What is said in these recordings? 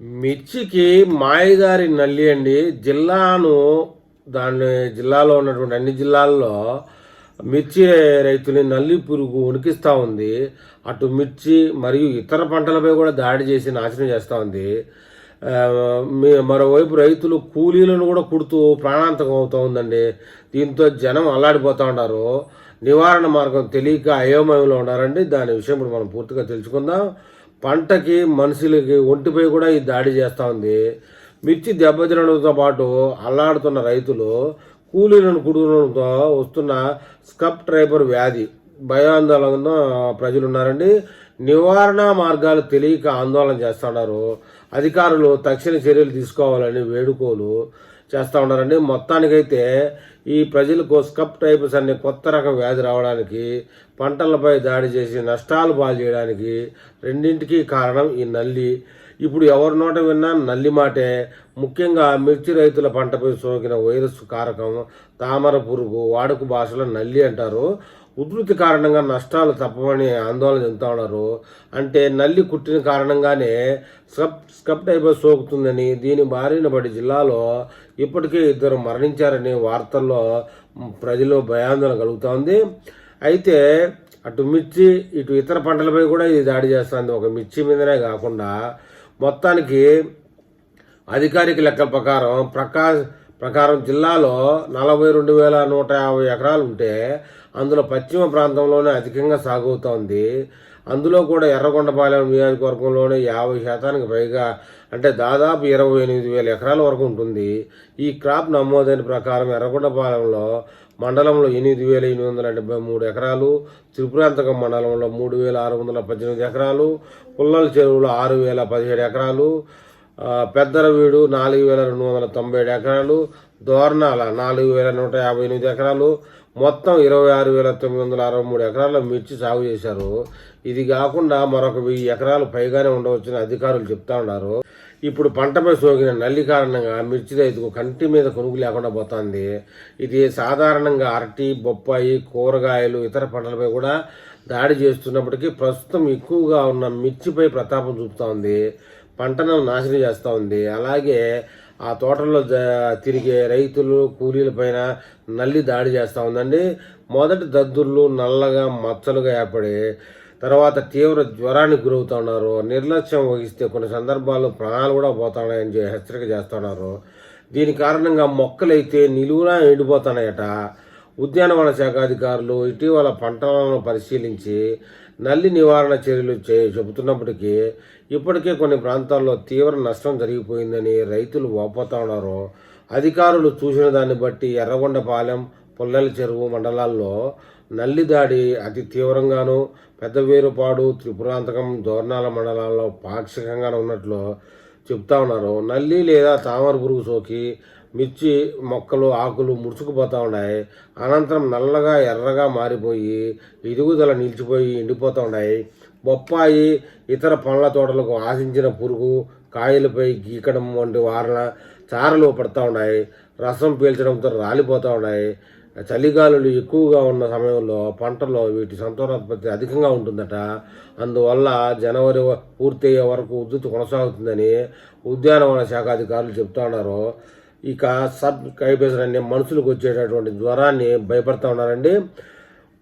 మిర్చికి మాయదారి నల్లి అండి. జిల్లాను దాని జిల్లాలో ఉన్నటువంటి అన్ని జిల్లాల్లో మిర్చి రైతుని నల్లి పురుగు ఉనికిస్తూ ఉంది. అటు మిర్చి మరియు ఇతర పంటలపై కూడా దాడి చేసి నాశనం చేస్తూ ఉంది. మీ- మరోవైపు రైతులు కూలీలను కూడా కుడుతూ ప్రాణాంతకం అవుతూ ఉందండి. దీంతో జనం అల్లాడిపోతూ ఉన్నారు. నివారణ మార్గం తెలియక అయోమయంలో ఉన్నారండి. దాని విషయం ఇప్పుడు మనం పూర్తిగా తెలుసుకుందాం. పంటకి మనుషులకి ఒంటిపై కూడా ఈ దాడి చేస్తూ ఉంది. మిర్చి దెబ్బతినడంతో పాటు అల్లాడుతున్న రైతులు కూలీలను కుడడంతో వస్తున్న స్కప్ ట్రైబర్ వ్యాధి భయాందోళన ప్రజలు ఉన్నారండి నివారణ మార్గాలు తెలియక ఆందోళన చేస్తున్నారు. అధికారులు తక్షణ చర్యలు తీసుకోవాలని వేడుకోలు చేస్తూ ఉన్నారండి. మొత్తానికైతే ఈ ప్రజలకు స్కప్ టైప్స్ అనే కొత్త రకం వ్యాధి రావడానికి పంటలపై దాడి చేసి నష్టాలు పాలు చేయడానికి రెండింటికి కారణం ఈ నల్లి. ఇప్పుడు ఎవరి నోట విన్నా నల్లి మాటే. ముఖ్యంగా మిర్చి రైతుల పంటపై సోకిన వైరస్ కారకం తామర పురుగు వాడుక భాషలో నల్లి అంటారు. ఉధృతి కారణంగా నష్టాలు తప్పవని ఆందోళన చెందుతా ఉన్నారు. అంటే నల్లి కుట్టిన కారణంగానే స్కప్ స్కప్ టైఫస్ సోకుతుందని దీని బారిన పడి జిల్లాలో ఇప్పటికే ఇద్దరు మరణించారని వార్తల్లో ప్రజలు భయాందోళన కలుగుతోంది అయితే అటు మిర్చి ఇటు ఇతర పంటలపై కూడా ఇది దాడి చేస్తుంది ఒక మిర్చి మీదనే కాకుండా మొత్తానికి అధికారిక లెక్కల ప్రకారం ప్రకాశ్ ప్రకారం జిల్లాలో నలభై రెండు వేల నూట యాభై ఎకరాలు ఉంటే అందులో పశ్చిమ ప్రాంతంలోనే అధికంగా సాగుతోంది. అందులో కూడా ఎర్రగొండపాలెం నియోజకవర్గంలోనే యాభై శాతానికి పైగా అంటే దాదాపు ఇరవై ఎనిమిది వేల ఎకరాల వరకు ఉంటుంది. ఈ క్రాప్ నమోదైన ప్రకారం ఎర్రగొండపాలెంలో మండలంలో ఎనిమిది వేల ఎనిమిది వందల డెబ్బై మూడు ఎకరాలు త్రిపురాంతకం మండలంలో మూడు వేల ఆరు వందల పద్దెనిమిది ఎకరాలు పుల్లల చెరువులో ఆరు వేల పదిహేడు ఎకరాలు పెద్దరవీడు నాలుగు వేల రెండు వందల తొంభై ఏడు ఎకరాలు దోర్నాల నాలుగు వేల నూట యాభై ఎనిమిది ఎకరాలు మొత్తం ఇరవై ఆరు వేల తొమ్మిది వందల అరవై మూడు ఎకరాల్లో మిర్చి సాగు చేశారు. ఇది కాకుండా మరొక వెయ్యి ఎకరాలు పైగానే ఉండవచ్చని అధికారులు చెప్తా ఉన్నారు. ఇప్పుడు పంటపై సోకిన నల్లి కారణంగా మిర్చి రైతుకు కంటి మీద కొనుగు లేకుండా పోతుంది. ఇది సాధారణంగా అరటి బొప్పాయి కూరగాయలు ఇతర పంటలపై కూడా దాడి చేస్తున్నప్పటికీ ప్రస్తుతం ఎక్కువగా ఉన్న మిర్చిపై ప్రతాపం చూపుతా ఉంది పంటను నాశనం చేస్తూ ఉంది అలాగే ఆ తోటల్లో తిరిగే రైతులు కూలీల పైన నల్లి దాడి చేస్తూ ఉందండి. మొదటి దద్దుర్లు నల్లగా మచ్చలుగా ఏర్పడి తర్వాత తీవ్ర జ్వరానికి గురవుతూ ఉన్నారు. నిర్లక్ష్యం వహిస్తే కొన్ని సందర్భాల్లో ప్రాణాలు కూడా పోతున్నాయని హెచ్చరిక చేస్తున్నారు దీని కారణంగా మొక్కలైతే నిలువునా ఎండిపోతున్నాయట ఉద్యానవన శాఖ అధికారులు ఇటీవల పంటలను పరిశీలించి నల్లి నివారణ చర్యలు చే చెబుతున్నప్పటికీ ఇప్పటికే కొన్ని ప్రాంతాల్లో తీవ్ర నష్టం జరిగిపోయిందని రైతులు వాపోతా ఉన్నారు. అధికారులు చూసిన దాన్ని బట్టి ఎర్రగొండపాలెం పుల్లల చెరువు మండలాల్లో నల్లి దాడి అతి తీవ్రంగాను పెద్దవేరుపాడు త్రిపురాంతకం దోర్నాల మండలాల్లో పాక్షికంగా ఉన్నట్లు చెప్తా ఉన్నారు. నల్లి లేదా తామర పురుగు సోకి మిర్చి మొక్కలు ఆకులు ముడుచుకుపోతూ ఉన్నాయి. అనంతరం నల్లగా ఎర్రగా మారిపోయి ఎదుగుదల నిలిచిపోయి ఎండిపోతూ ఉన్నాయి. బొప్పాయి ఇతర పండ్ల తోటలకు ఆశించిన పురుగు కాయలపై గీకడం వంటి వారణ చారలు పడుతూ ఉన్నాయి. రసం పీల్చడంతో రాలిపోతూ ఉన్నాయి. చలిగాలులు ఎక్కువగా ఉన్న సమయంలో పంటలో వీటి సంతానోత్పత్తి అధికంగా ఉంటుందట. అందువల్ల జనవరి పూర్తయ్యే వరకు ఉద్ధృతి కొనసాగుతుందని ఉద్యానవన శాఖ అధికారులు చెప్తా ఉన్నారు. ఇక సబ్ కైపేసర్ అనే మనుషులకు వచ్చేటటువంటి జ్వరాన్ని భయపడతా ఉన్నారండి.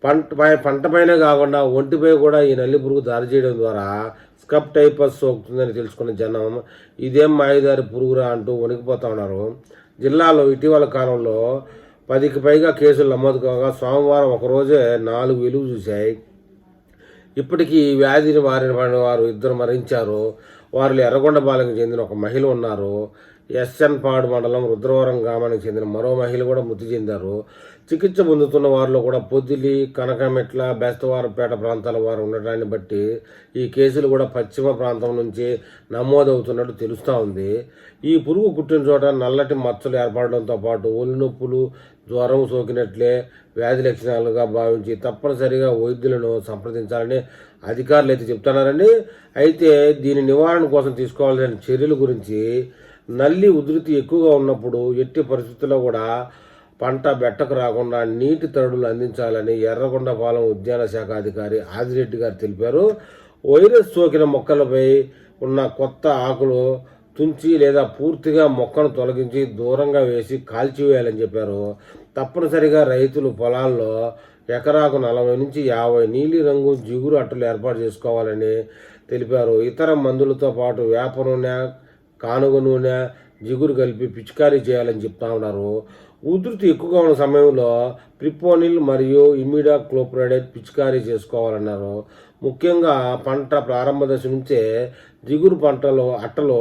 పంట పై- పంట పైన కాకుండా ఒంటిపై కూడా ఈ నల్లి పురుగు దారి చేయడం ద్వారా స్కప్ టైపస్ సోకుతుందని తెలుసుకున్న జనం ఇదేం మాయదారి పురుగురా అంటూ వణికిపోతా ఉన్నారు. జిల్లాలో ఇటీవల కాలంలో పదికి పైగా కేసులు నమోదు కాగా సోమవారం ఒకరోజే నాలుగు వెలుగు చూశాయి. ఇప్పటికీ ఈ వ్యాధిని బారిన పడిన వారు ఇద్దరు మరణించారు. వారిలో ఎర్రగొండపాలెంకి చెందిన ఒక మహిళ ఉన్నారు. ఎస్ఎన్ పాడు మండలం రుద్రవరం గ్రామానికి చెందిన మరో మహిళ కూడా మృతి చెందారు. చికిత్స పొందుతున్న వారిలో కూడా పొద్దులి కనకమెట్ల బెస్తవారపేట ప్రాంతాల వారు ఉండటాన్ని బట్టి ఈ కేసులు కూడా పశ్చిమ ప్రాంతం నుంచి నమోదవుతున్నట్టు తెలుస్తూ ఉంది. ఈ పురుగు కుట్టిన చోట నల్లటి మచ్చలు ఏర్పడడంతో పాటు ఒళ్ళు నొప్పులు జ్వరం సోకినట్లే వ్యాధి లక్షణాలుగా భావించి తప్పనిసరిగా వైద్యులను సంప్రదించాలని అధికారులు అయితే చెప్తున్నారండి. అయితే దీని నివారణ కోసం తీసుకోవాల్సిన చర్యల గురించి నల్లి ఉధృతి ఎక్కువగా ఉన్నప్పుడు ఎట్టి పరిస్థితుల్లో కూడా పంట బెట్టకు రాకుండా నీటి తరుడులు అందించాలని ఎర్రగొండపాలెం ఉద్యాన శాఖ అధికారి ఆదిరెడ్డి గారు తెలిపారు. వైరస్ సోకిన మొక్కలపై ఉన్న కొత్త ఆకులు తుంచి లేదా పూర్తిగా మొక్కను తొలగించి దూరంగా వేసి కాల్చివేయాలని చెప్పారు. తప్పనిసరిగా రైతులు పొలాల్లో ఎకరాకు నలభై నుంచి యాభై నీలి రంగు జిగురు అట్టలు ఏర్పాటు చేసుకోవాలని తెలిపారు. ఇతర మందులతో పాటు వేప నూనె కానుగ నూనె జిగురు కలిపి పిచికారీ చేయాలని చెప్తా ఉన్నారు. ఉధృతి ఎక్కువగా ఉన్న సమయంలో ప్రిపోనిల్ మరియు ఇమిడా క్లోప్రైడేట్ పిచికారీ చేసుకోవాలన్నారు. ముఖ్యంగా పంట ప్రారంభ దశ నుంచే జిగురు పంటలో అట్టలో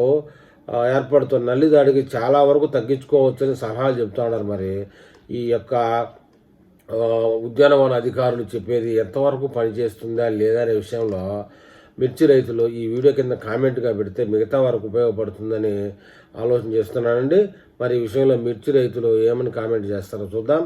ఏర్పడుతున్న నల్లి దాడికి చాలా వరకు తగ్గించుకోవచ్చని సలహాలు చెప్తా ఉన్నారు మరి. ఈ యొక్క ఉద్యానవన అధికారులు చెప్పేది ఎంతవరకు పనిచేస్తుందా లేదా అనే విషయంలో మిర్చి రైతులు ఈ వీడియో కింద కామెంట్గా పెడితే మిగతా వరకు ఉపయోగపడుతుందని ఆలోచన చేస్తున్నానండి. మరి ఈ విషయంలో మిర్చి రైతులు ఏమని కామెంట్ చేస్తారో చూద్దాం.